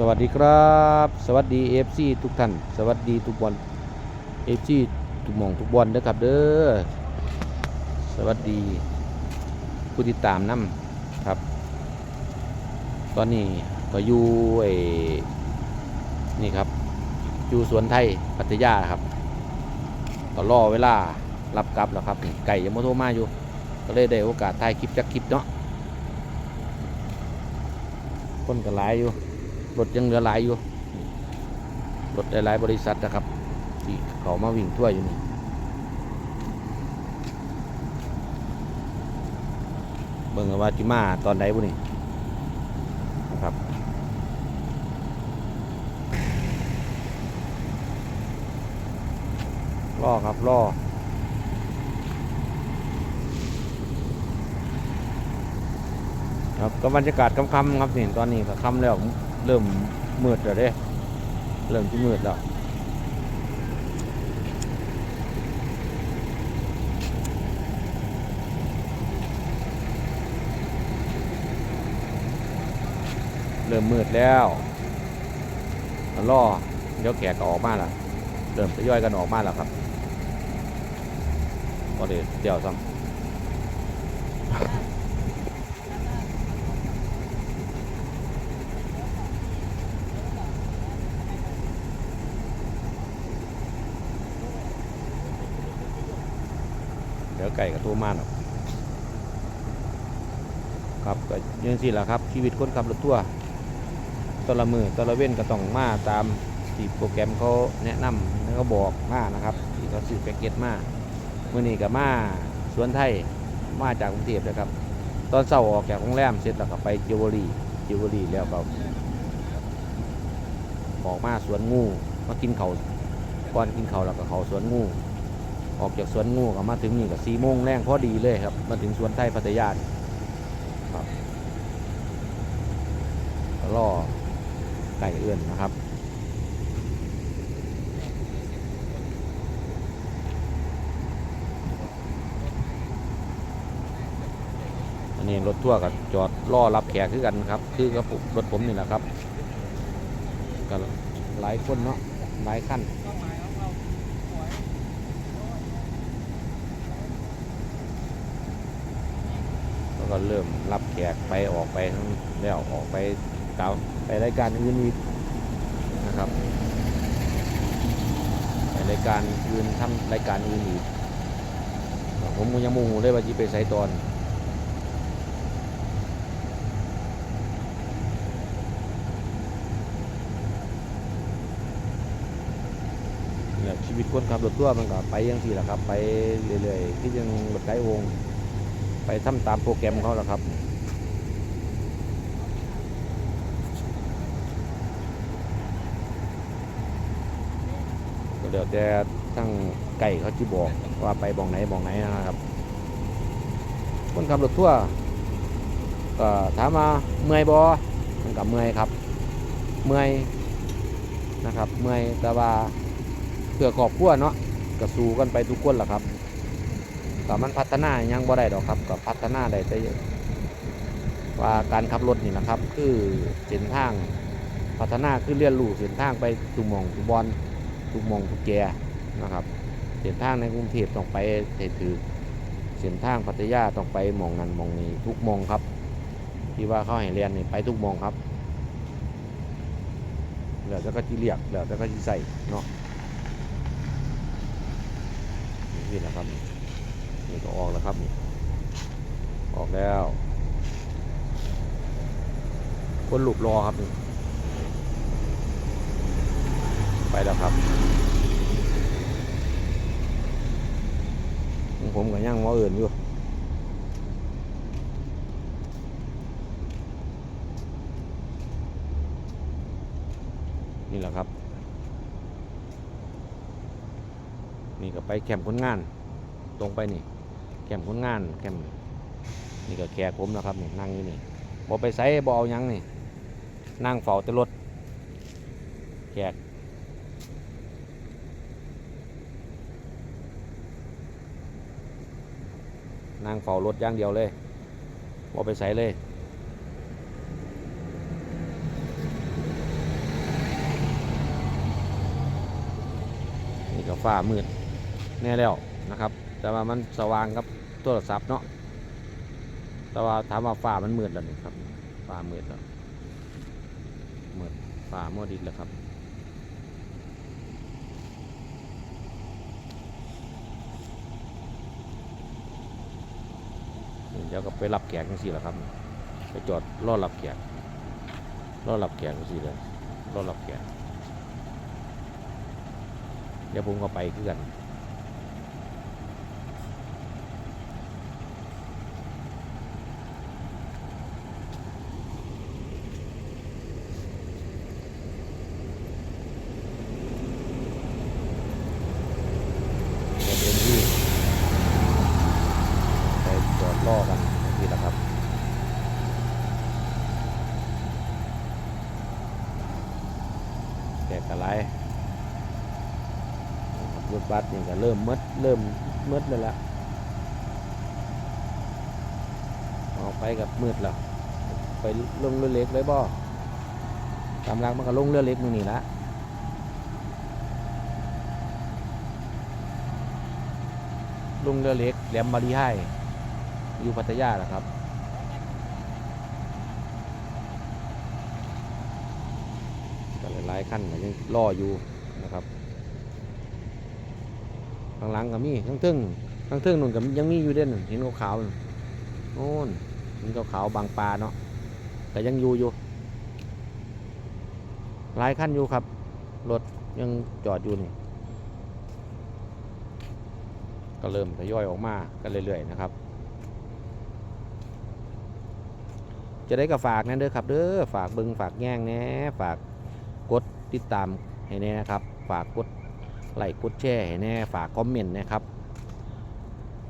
สวัสดีครับ สวัสดีเอฟซีทุกท่าน สวัสดีทุกบอลเอฟซีทุกมองทุกบอลเด้อครับเด้อสวัสดีผู้ติดตามน้ำครับ ตอนนี้ก็อยู่ไอ้นี่ครับ อยู่สวนไทยพัทยาครับก็รอเวลารับกลับแล้วครับไก่ยังไม่โทรมาอยู่ ก็เลยได้โอกาสถ่ายคลิปจักคลิปเนาะคนก็หลายอยู่ รถยังเหลือหลายอยู่รถหลายบริษัทนะครับ ที่เขามาวิ่งทั่วอยู่นี่เบิ่งว่าจิมาตอนไหนบุนี่นะครับรอครับรอครับก็บรรยากาศค่ำๆครับนี่ตอนนี้ก็ค่ำแล้ว เริ่มมืดแล้วเด้ เริ่มที่มืดแล้ว เริ่มมืดแล้วก็รอเดี๋ยวแขกก็ออกมาแล้วเริ่มทยอยกันออกมาแล้วครับก็เดี๋ยวเดี๋ยวซ้ำ เดี๋ยวไก่กับตัวมาหรอกครับก็ยังสิล่ะครับ ชีวิตคนขับรถทัวร์ตละมือตละเว้นก็ต้องมาตามที่โปรแกรมเขาแนะนำแล้วก็บอกมานะครับที่เขาซื้อแพ็กเกจมาเมื่อนี้ก็มาสวนไทยมาจากกรุงเทพนะครับ ตอนเช้าออกจากโรงแรมเสร็จแล้วก็ไปจิวเวลรี่จิวเวลรี่แล้วก็ออกมาสวนงูมากินเขาวก่อนกินเขาแล้วก็เขาสวนงู ออกจากสวนงูก็มาถึงนี่ก็สี่โมงแรงพอดีเลยครับ มาถึงสวนไทยพัทยาครับล่อไก่เอื้อนนะครับอันนี้รถทั่วร์กับจอดล่อรับแขกคือกันครับ คือกับผมรถผมนี่แหละครับก็หลายคนเนาะหลายขั้น แล้ว ก็เริ่มรับแขกไปออกไปทั้งแล้วออกไปเก่าไปรายการอื่นอีกนะครับไปรายการอื่นทำรายการอื่นอีกผมยังมโหเลยว่าจีไปใส่ตอนชีวิตคนขับรถทั่วมันก็ไปยังสี่แหละครับ ไปเรื่อยๆที่ยังรถไกด์วง ไปทำตามโปรแกรมเขาแหละครับเดี๋ยวแต่ทั้งไก่เขาที่บอกว่าไปบองไหนบองไหนนะครับคนขับรถทั่วก็ถามมาเมื่อยบอมันกับเมื่อยครับ เมื่อยนะครับ เมื่อยแต่ว่าเพื่อครอบครัวเนาะก็สู้กันไปทุกคนแหละครับ ก็มันพัฒนายังบ่ได้ดอกครับก็พัฒนาได้แต่ว่าการขับรถนี่นะครับ คือเส้นทางพัฒนาคือเรียนรู้เส้นทางไปทุกหมองทุกบอลทุกหมองทุกแกนะครับเส้นทางในกรุงเทพต้องไปให้ถือเส้นทางพัทยาต้องไปมองนั้นมองนี้ทุกมองครับ ที่ว่าเขาให้เรียนนี่ไปทุกมองครับแล้วจะก็ที่เรียกแล้วจะก็ที่ใส่เนาะนี่แหละครับ นี่ก็ออกแล้วครับนี่ออกแล้วคนหลุบรอครับนี่ไปแล้วครับ ผมกับย่างมออื่นอยู่นี่แหละครับ นี่ก็ไปแคมป์คนงาน ตรงไปนี่ แก้มคนงานแก้มนี่ก็แขกผมนะครับนี่นั่งอยู่นี่บอไปใส่บอเอายังนี่นั่งเฝ้าแต่รถแขกนั่งเฝ้ารถอย่างเดียวเลยบอไปใส่เลยนี่ก็ฝ้ามืดแน่แล้วนะครับ แต่ว่ามันสว่างครับ โทรศัพท์เนาะแต่ว่าถามว่าฟ้ามันมืดแล้วนี่ครับฟ้ามืดแล้วมืดฟ้ามัวดินแล้วครับเดี๋ยวก็ไปรับแขกจังซี่แหละครับ ไปจอดรอรับแขกรอรับแขกจังซี่เลยรอรับแขกเดี๋ยวผมก็ไปคือกัน เดินที่ไปจอดรอกันนี่แหละครับ แกกะไรนะค รถบัสนี่ก็เริ่มมดเริ่มมืดเลยละออกไปกับมืดแล้วไปลงเรือเล็กเลยบ่ตามหลักมันก็ลงเรือเล็กนู่นนี่ละลุงเรือเล็กแหลมบารีไฮอยู่พัทยาแหละครับก็หลายขั้นก็ยังรออยู่นะครับ ข้างหลังก็มีข้างทึ่งข้างทึ่งนู่นก็ยังมีอยู่เด่นเห็นขาวๆนู่นโน่นเห็นขาวๆบางปลาเนาะแต่ยังอยู่อยู่หลายขั้นอยู่ครับ รถยังจอดอยู่นี่ ก็เริ่มทยอยออกมากันเรื่อยๆนะครับ จะได้กับฝากนั่นเด้อครับเด้อฝากบิงฝากแย่งแน่ฝากกดติดตามให้แน่นะครับ ฝากกด ไลค์กดแชร์ให้แน่ฝากคอมเมนต์นะครับ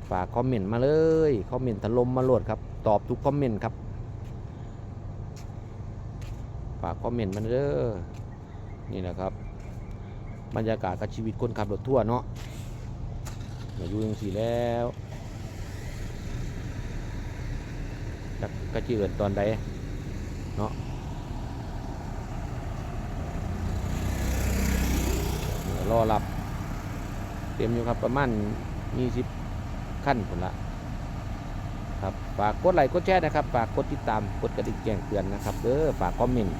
ฝากคอมเมนต์มาเลยคอมเมนต์ถล่มมาโหลดครับตอบทุกคอมเมนต์ครับ ฝากคอมเมนต์มาเด้อนี่นะครับ บรรยากาศกับชีวิตคนขับรถทั่วเนาะมาอยู่ยังสีแล้วจักกระจีเอินตอนใดเนาะรอรับ เต็มอยู่ครับประมาณ20ขั้นผลละครับฝากกดไลค์กดแชร์นะครับฝากกดติดตามกดกระดิ่งแจ้งเตือนนะครับเด้อฝากคอมเมนต์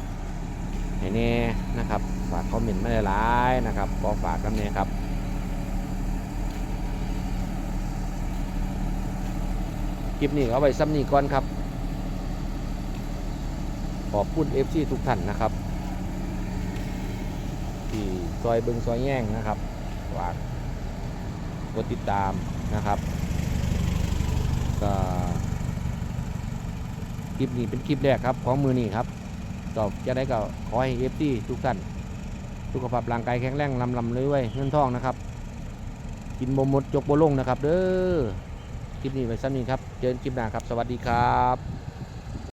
ให้แน่นะครับฝากคอมเมนต์ไมาหลายนะครับขอฝากกันแน่ครับคลิปนี้เอาไว้ซ้ำนี้ก่อนครับ ขอบคุณ FC ทุกท่านนะครับ ที่ซอยเบิงซอยแย่งนะครับฝาก ดติดตามนะครับก็คลิปนี้เป็นคลิปแรกครับของมือนี้ครับก็จะได้ก็ขอให้ FC ทุกท่านสุขภาพร่างกายแข็งแรงลำลำเลยไว้ยเงินทองนะครับ กินบ่หมดจกบ่ลงนะครับ เด้อคลิปนี้ไว้ซ้ำนี้ครับเจอกันคลิปหน้าครับ สวัสดีครับ